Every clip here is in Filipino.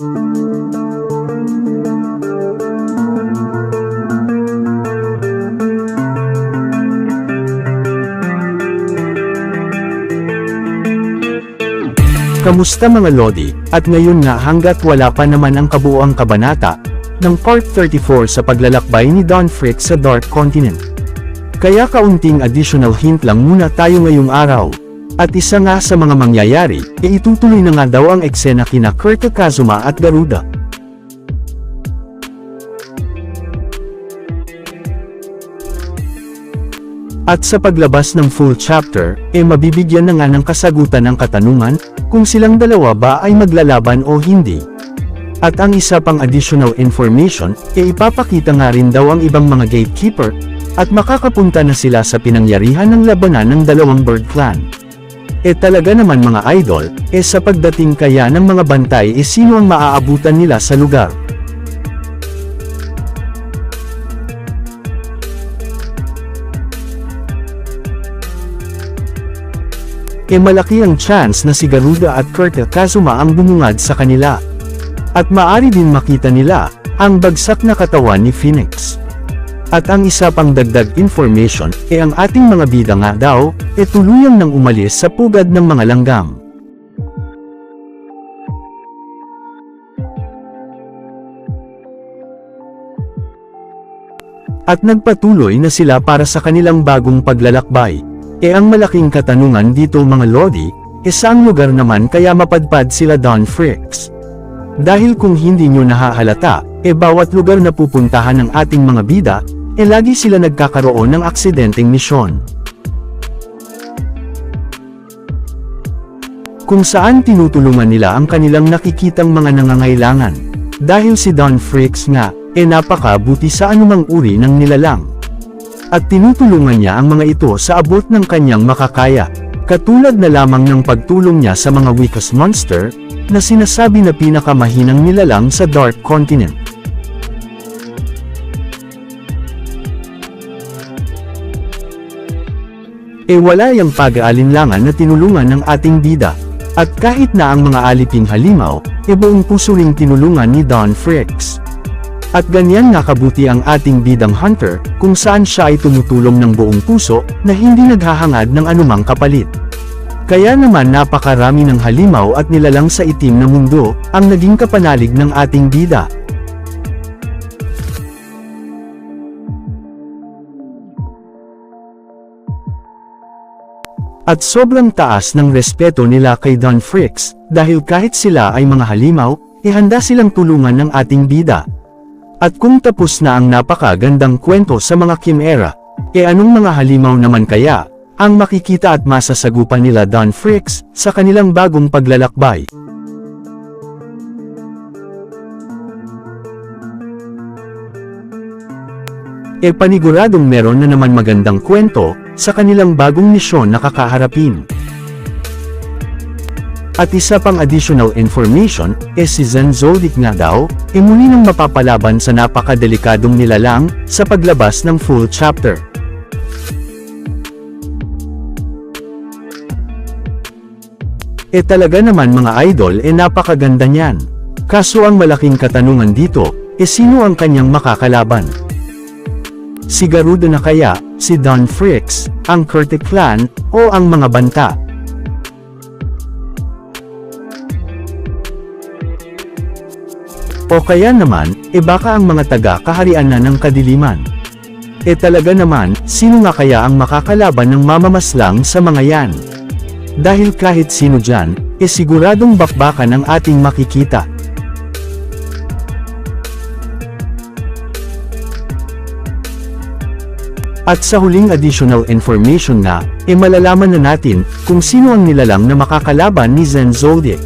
Kamusta mga Lodi, at ngayon na hanggat wala pa naman ang kabuuang kabanata, ng Part 34 sa paglalakbay ni Don Frick sa Dark Continent. Kaya kaunting additional hint lang muna tayo ngayong araw. At isa nga sa mga mangyayari, e itutuloy na nga daw ang eksena kina Kurt Kazuma at Garuda. At sa paglabas ng full chapter, e mabibigyan na nga ng kasagutan ang katanungan, kung silang dalawa ba ay maglalaban o hindi. At ang isa pang additional information, e ipapakita nga rin daw ang ibang mga gatekeeper, at makakapunta na sila sa pinangyarihan ng labanan ng dalawang bird clan. E talaga naman mga idol, e sa pagdating kaya ng mga bantay e sino ang maaabutan nila sa lugar. e malaki ang chance na si Garuda at Kurt Kazuma ang bumungad sa kanila. At maari din makita nila, ang bagsak na katawan ni Phoenix. At ang isa pang dagdag information, e ang ating mga bida nga daw, e tuluyang nang umalis sa pugad ng mga langgam. At nagpatuloy na sila para sa kanilang bagong paglalakbay. E ang malaking katanungan dito mga Lodi, saang lugar naman kaya mapadpad sila Don Fricks? Dahil kung hindi nyo nahahalata, e bawat lugar na pupuntahan ng ating mga bida, e lagi sila nagkakaroon ng aksidenteng misyon. Kung saan tinutulungan nila ang kanilang nakikitang mga nangangailangan. Dahil si Don Fricks nga, e napakabuti sa anumang uri ng nilalang at tinutulungan niya ang mga ito sa abot ng kanyang makakaya. Katulad na lamang ng pagtulong niya sa mga weakest monster, na sinasabi na pinakamahinang nilalang sa Dark Continent. E wala yung pag-aalinlangan na tinulungan ng ating bida. At kahit na ang mga aliping halimaw, e buong puso ring tinulungan ni Don Fricks. At ganyan nga kabuti ang ating bidang hunter, kung saan siya ay tumutulong ng buong puso, na hindi naghahangad ng anumang kapalit. Kaya naman napakarami ng halimaw at nilalang sa itim na mundo, ang naging kapanalig ng ating bida. At sobrang taas ng respeto nila kay Don Fricks, dahil kahit sila ay mga halimaw, ihanda silang tulungan ng ating bida. At kung tapos na ang napakagandang kwento sa mga Kimera, e anong mga halimaw naman kaya, ang makikita at masasagupan nila Don Fricks, sa kanilang bagong paglalakbay. E paniguradong meron na naman magandang kwento, sa kanilang bagong misyon na kakaharapin. At isa pang additional information, e si Zen Zoldyck nga daw, e muli nang mapapalaban sa napakadelikadong nilalang, sa paglabas ng full chapter. E talaga naman mga idol e napakaganda niyan. Kaso ang malaking katanungan dito, e sino ang kanyang makakalaban? Si Garuda na kaya, si Don Fricks, ang Kurtik clan, o ang mga banta? O kaya naman, e baka ang mga taga-kaharian na ng kadiliman. E talaga naman, sino nga kaya ang makakalaban ng mamamaslang sa mga yan? Dahil kahit sino dyan, e siguradong bakbakan ang ating makikita. At sa huling additional information na, e malalaman na natin, kung sino ang nilalang na makakalaban ni Zen Zoldyck.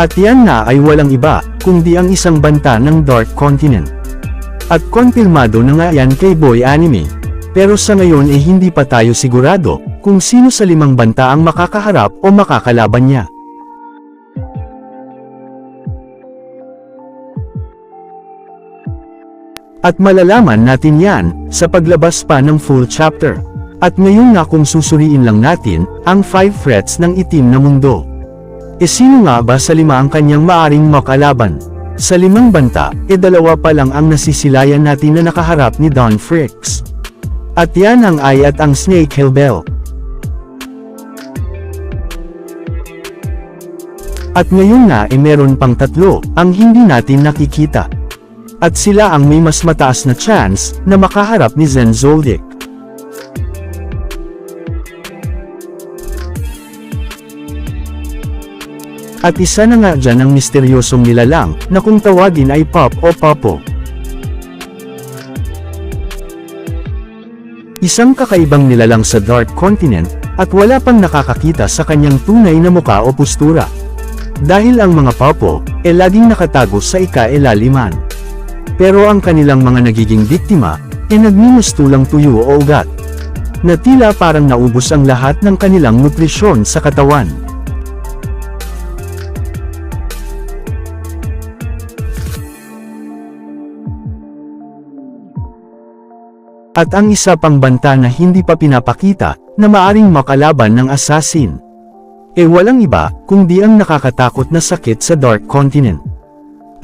At yan na ay walang iba, kundi ang isang banta ng Dark Continent. At konfirmado na nga yan kay Boy Anime. Pero sa ngayon eh hindi pa tayo sigurado, kung sino sa limang banta ang makakaharap o makakalaban niya. At malalaman natin yan, sa paglabas pa ng full chapter. At ngayon nga kung susuriin lang natin, ang 5 threats ng itim na mundo. E sino nga ba sa lima ang kanyang maaring makalaban? Sa limang banta, e dalawa pa lang ang nasisilayan natin na nakaharap ni Don Fricks. At yan ang Ay at ang Snake Hill Bell. At ngayon na e meron pang tatlo, ang hindi natin nakikita. At sila ang may mas mataas na chance, na makaharap ni Zen Zoldyck. At isa na nga dyan ang misteryosong nilalang, na kung tawagin ay Pop o Popo. Isang kakaibang nilalang sa Dark Continent, at wala pang nakakakita sa kanyang tunay na muka o postura. Dahil ang mga Popo, e laging nakatago sa ika-elaliman. Pero ang kanilang mga nagiging biktima, e nagmumustulang tuyo o ugat. Na tila parang naubos ang lahat ng kanilang nutrisyon sa katawan. At ang isa pang banta na hindi pa pinapakita, na maaring makalaban ng assassin. E walang iba, kundi ang nakakatakot na sakit sa Dark Continent.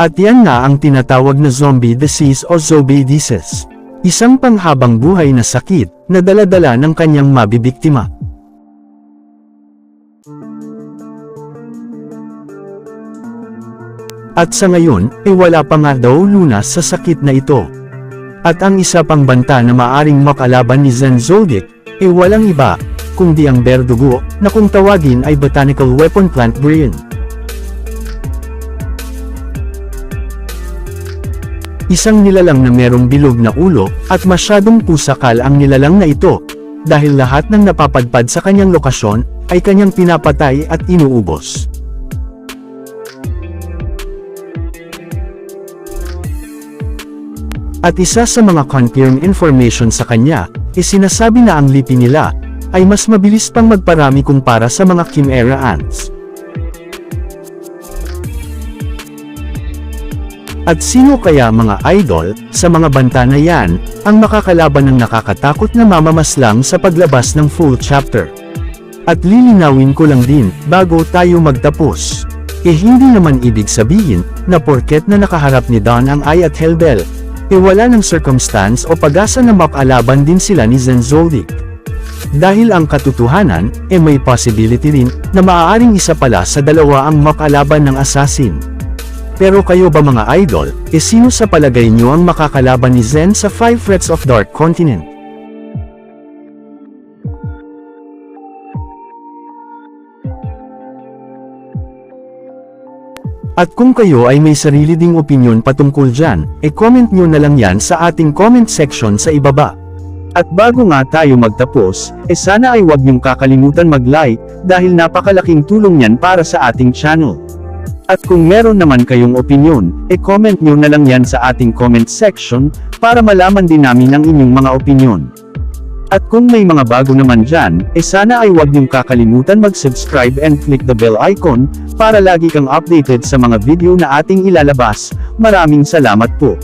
At yan nga ang tinatawag na zombie disease o zombie disease. Isang panghabang buhay na sakit, na daladala ng kanyang mabibiktima. At sa ngayon, e wala pa nga daw lunas sa sakit na ito. At ang isa pang banta na maaring makalaban ni Zen Zoldyck, e walang iba, kundi ang berdugo, na kung tawagin ay botanical weapon plant brain. Isang nilalang na merong bilog na ulo, at masyadong pusakal ang nilalang na ito, dahil lahat ng napapadpad sa kanyang lokasyon, ay kanyang pinapatay at inuubos. At isa sa mga confirm information sa kanya, isinasabi na ang lipi nila, ay mas mabilis pang magparami kumpara sa mga Chimera ants. At sino kaya mga idol, sa mga banta na yan, ang makakalaban ng nakakatakot na mamamaslang sa paglabas ng full chapter? At lilinawin ko lang din, bago tayo magtapos. Eh hindi naman ibig sabihin, na porket na nakaharap ni Don ang Ay at Hellbell, e wala ng circumstance o pag-asa na makalaban din sila ni Zen Zoldyck. Dahil ang katotohanan, e may possibility rin, na maaaring isa pala sa dalawa ang makalaban ng assassin. Pero kayo ba mga idol, e sino sa palagay nyo ang makakalaban ni Zen sa 5 Threats of Dark Continent? At kung kayo ay may sarili ding opinion patungkol dyan, e comment nyo na lang yan sa ating comment section sa ibaba. At bago nga tayo magtapos, e sana ay huwag niyong kakalimutan mag-like, dahil napakalaking tulong yan para sa ating channel. At kung meron naman kayong opinion, e comment nyo na lang yan sa ating comment section, para malaman din namin ang inyong mga opinion. At kung may mga bago naman dyan, e sana ay huwag niyong kakalimutan mag-subscribe and click the bell icon, para lagi kang updated sa mga video na ating ilalabas. Maraming salamat po.